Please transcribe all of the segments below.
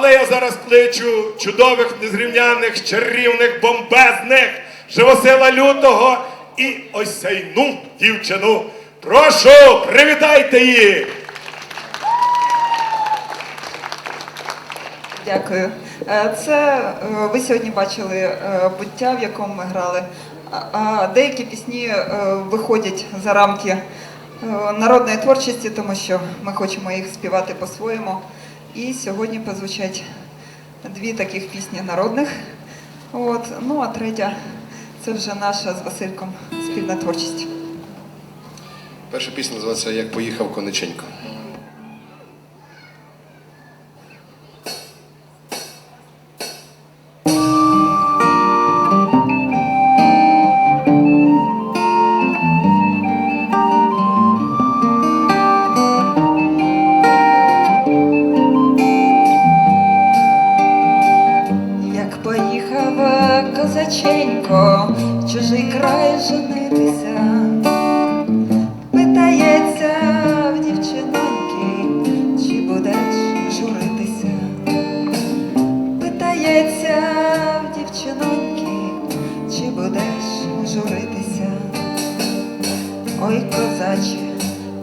Але я зараз кличу чудових, незрівняних, чарівних, бомбезних Живосила Лютого і осяйну дівчину. Прошу, привітайте їх! Дякую. Е, Це е, ви сьогодні бачили е, буття, в якому ми грали. Деякі пісні виходять за рамки народної творчості, тому що ми хочемо їх співати по-своєму. І сьогодні позвучать дві таких пісні народних. От. Ну а третя це вже наша з Васильком спільна творчість. Перша пісня називається Як поїхав конеченько.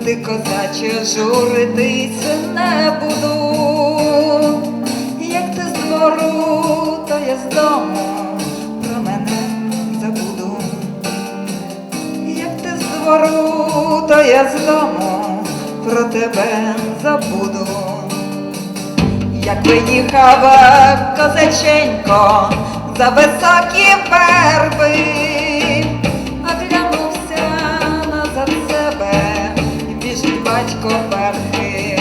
Ти козаче, журитися не буду. Як ти з двору, то я з дому про мене забуду. Як ти з двору, то я з дому про тебе забуду. Як виїхав козаченько за високі верби, батько верхи.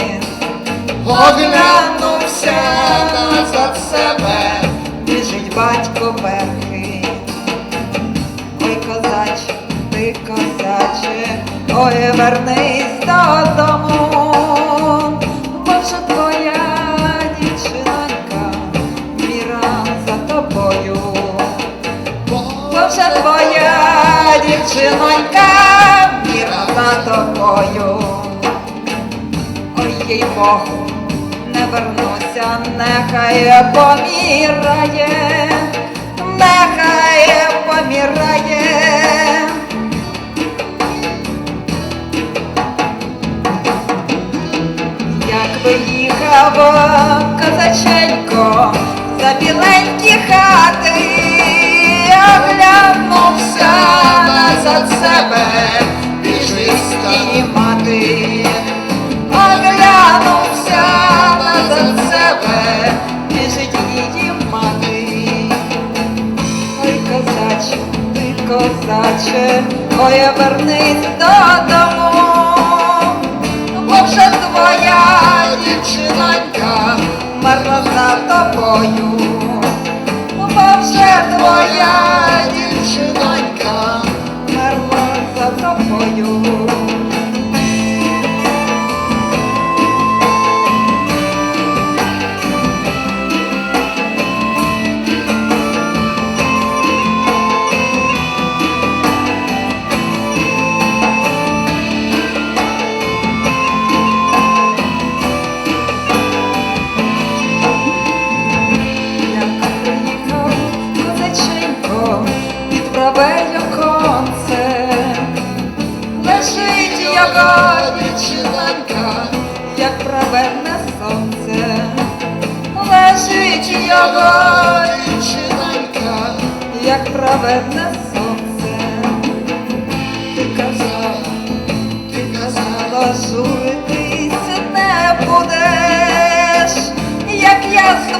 Оглянувся назад себе, біжить батько верхи. Ой, козач, ти козаче, ой, вернись додому, бо вже твоя дівчинонька, міра за тобою. Бо вже твоя дівчинонька, їй Богу, не вернуся, нехай помірає, нехай помірає. Як виїхав козаченько за біленькі хати, оглянувся назад себе, біжить її ти моя вернись додому, бо вже твоя дівчинонька марла за тобою, бо вже твоя дівчинонька як праведне сонце, лежить його дівчинонька, як праведне сонце. Ти казала, ти казала, журитися не будеш, як я з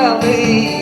além.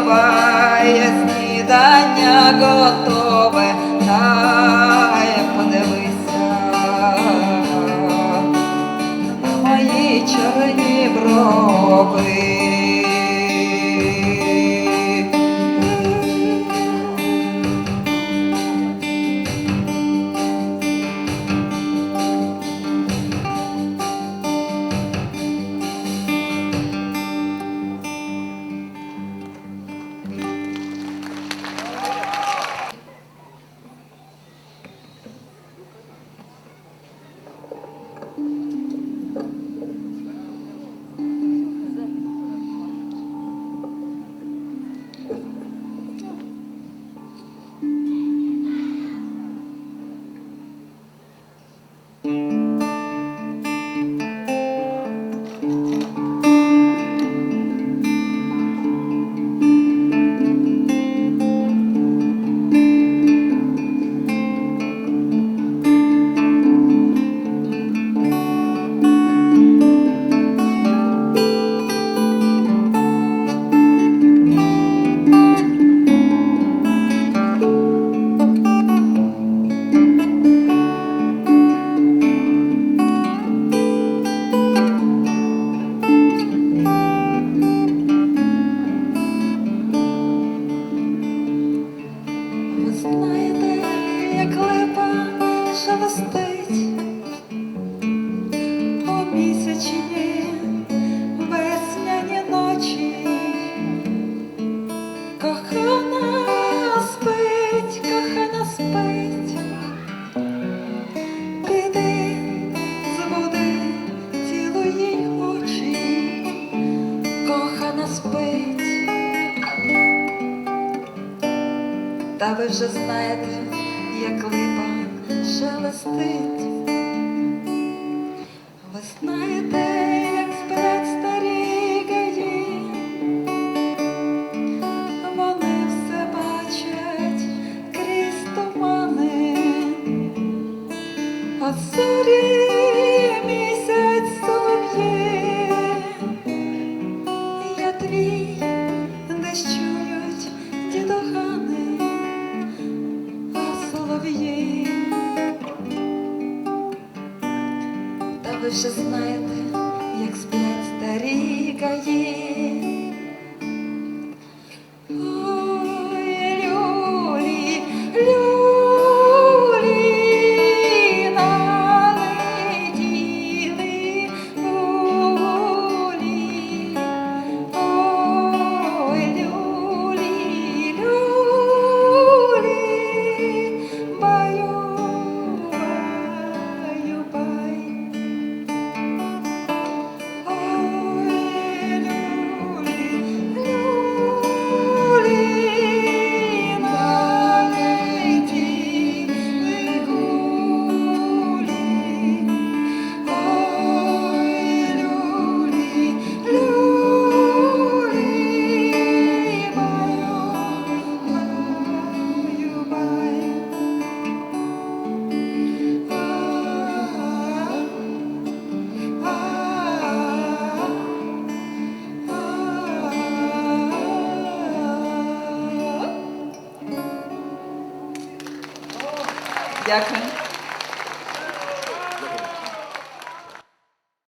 Милий, снідання готове, дай подивися мої чорні брови. Загостить у місячні весняні ночі, кохана спить, кохана спить, піди, забуди цілу очі, кохана спить, та ви вже знаєте, як ви шелестить, весна йде, як сперед вони все бачать крізь тумани, а зорі